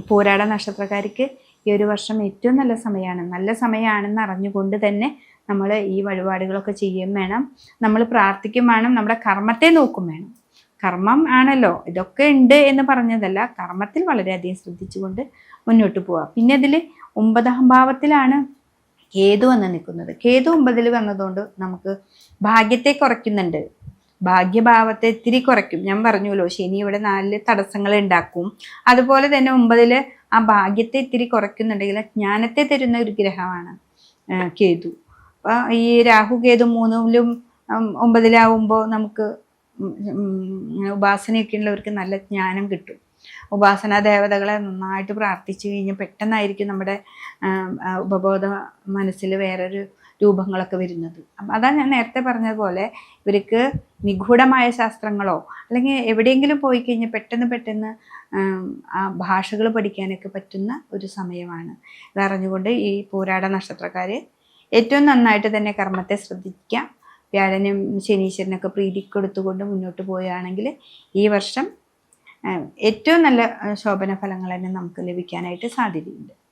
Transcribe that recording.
പോരാട നക്ഷത്രക്കാർക്ക് ഈ ഒരു വർഷം ഏറ്റവും നല്ല സമയമാണ്. നല്ല സമയമാണെന്ന് അറിഞ്ഞുകൊണ്ട് തന്നെ നമ്മൾ ഈ വഴിപാടുകളൊക്കെ ചെയ്യുകയും വേണം. നമ്മൾ പ്രാർത്ഥിക്കും വേണം. നമ്മുടെ കർമ്മത്തെ നോക്കും വേണം. കർമ്മം ആണല്ലോ. ഇതൊക്കെ ഉണ്ട് എന്ന് പറഞ്ഞതല്ല. കർമ്മത്തിൽ വളരെയധികം ശ്രദ്ധിച്ചുകൊണ്ട് മുന്നോട്ട് പോവുക പിന്നെ അതിൽ ഒമ്പതാം ഭാവത്തിലാണ് കേതു വന്ന് നിൽക്കുന്നത്. കേതു ഒമ്പതിൽ വന്നതുകൊണ്ട് നമുക്ക് ഭാഗ്യത്തെ കുറയ്ക്കുന്നുണ്ട്. ഭാഗ്യഭാവത്തെ ഇത്തിരി കുറയ്ക്കും ഞാൻ പറഞ്ഞല്ലോ ശനി ഇവിടെ നാലിൽ തടസ്സങ്ങൾ ഉണ്ടാക്കും അതുപോലെ തന്നെ ഒമ്പതിൽ ആ ഭാഗ്യത്തെ ഇത്തിരി കുറയ്ക്കുന്നുണ്ടെങ്കിൽ ജ്ഞാനത്തെ തരുന്ന ഒരു ഗ്രഹമാണ് കേതു അപ്പൊ ഈ രാഹു കേതു മൂന്നിലും ഒമ്പതിലാവുമ്പോൾ നമുക്ക് ഉപാസനയൊക്കെ ഉള്ളവർക്ക് നല്ല ജ്ഞാനം കിട്ടും ഉപാസനാ ദേവതകളെ നന്നായിട്ട് പ്രാർത്ഥിച്ചു കഴിഞ്ഞാൽ പെട്ടെന്നായിരിക്കും നമ്മുടെ ഉപബോധ മനസ്സിൽ വേറൊരു രൂപങ്ങളൊക്കെ വരുന്നത്. അതാ ഞാൻ നേരത്തെ പറഞ്ഞതുപോലെ ഇവർക്ക് നിഗൂഢമായ ശാസ്ത്രങ്ങളോ അല്ലെങ്കിൽ എവിടെയെങ്കിലും പോയി കഴിഞ്ഞാൽ പെട്ടെന്ന് പെട്ടെന്ന് ആ ഭാഷകൾ പഠിക്കാനൊക്കെ പറ്റുന്ന ഒരു സമയമാണ്. ഇതറിഞ്ഞുകൊണ്ട് ഈ പോരാട നക്ഷത്രക്കാർ ഏറ്റവും നന്നായിട്ട് തന്നെ കർമ്മത്തെ ശ്രദ്ധിക്കാം. വ്യാഴനും ശനീശ്വരനൊക്കെ പ്രീതി കൊടുത്തുകൊണ്ട് മുന്നോട്ട് പോവുകയാണെങ്കിൽ ഈ വർഷം ഏറ്റവും നല്ല ശോഭന ഫലങ്ങൾ തന്നെ നമുക്ക് ലഭിക്കാനായിട്ട് സാധ്യതയുണ്ട്.